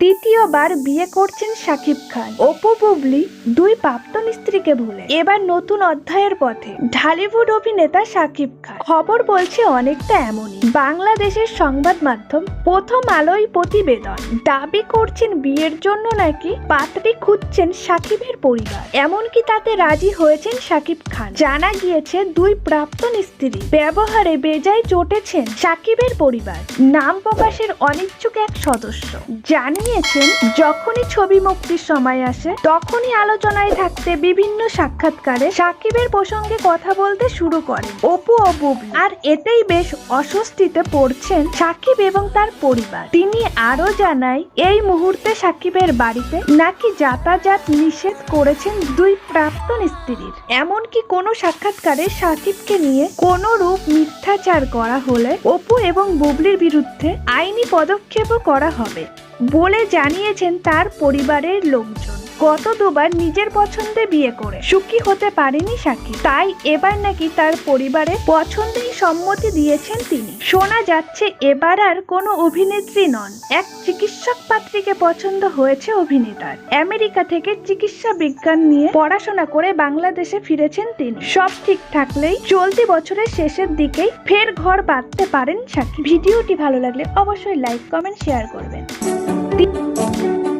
তৃতীয়বার বিয়ে করছেন শাকিব খান। অপু বুবলি দুই প্রাক্তন স্ত্রীকে ভুলে। এবার নতুন অধ্যায়ের পথে ঢালিউড অভিনেতা শাকিব খান। খবর বলছে অনেকটা এমনই। বাংলাদেশের সংবাদ মাধ্যম প্রথম আলোয় প্রতিবেদন। দাবি করছেন বিয়ের জন্য নাকি পাত্রী খুঁজছেন সাকিবের পরিবার। এমনকি তাতে রাজি হয়েছেন শাকিব খান। জানা গিয়েছে দুই প্রাক্তন স্ত্রী ব্যবহারে বেজায় চটেছেন সাকিবের পরিবার। নাম প্রকাশের অনিচ্ছুক এক সদস্য। জানিয়েছেন, যখনই ছবি মুক্তির সময় আসে, তখনই আলোচনায় থাকতে বিভিন্ন সাক্ষাৎকারে সাকিবের প্রসঙ্গে কথা বলতে শুরু করে অপু ও বুবলি। আর এতেই বেশ অস্বস্তিতে পড়ছেন সাকিব এবং তার পরিবার। তিনি আরও জানায়, এই মুহূর্তে সাকিবের বাড়িতে নাকি যাতায়াত নিষেধ করেছেন দুই প্রাক্তন স্ত্রীর। এমনকি কোনো সাক্ষাৎকারে সাকিবকে নিয়ে কোনো রূপ মিথ্যাচার করা হলে অপু এবং বুবলির বিরুদ্ধে আইনি পদক্ষেপও করা হবে। বলে জানিয়েছেন তার পরিবারের লোকজন। গত দুবার নিজের পছন্দে বিয়ে করে। সুখী হতে পারেনি সাকিব। তাই এবার নাকি তার পরিবারের পছন্দেই সম্মতি দিয়েছেন তিনি। শোনা যাচ্ছে এবার আর কোনো অভিনেত্রী নন। এক চিকিৎসক পাত্রীকে পছন্দ হয়েছে অভিনেতার। আমেরিকা থেকে চিকিৎসা বিজ্ঞান নিয়ে পড়াশোনা করে বাংলাদেশে ফিরেছেন তিনি। সব ঠিক থাকলেই চলতি বছরের শেষের দিকেই ফের ঘর বাঁধতে পারেন সাকিব। ভিডিওটি ভালো লাগলে অবশ্যই লাইক, কমেন্ট, শেয়ার করবেন। 叮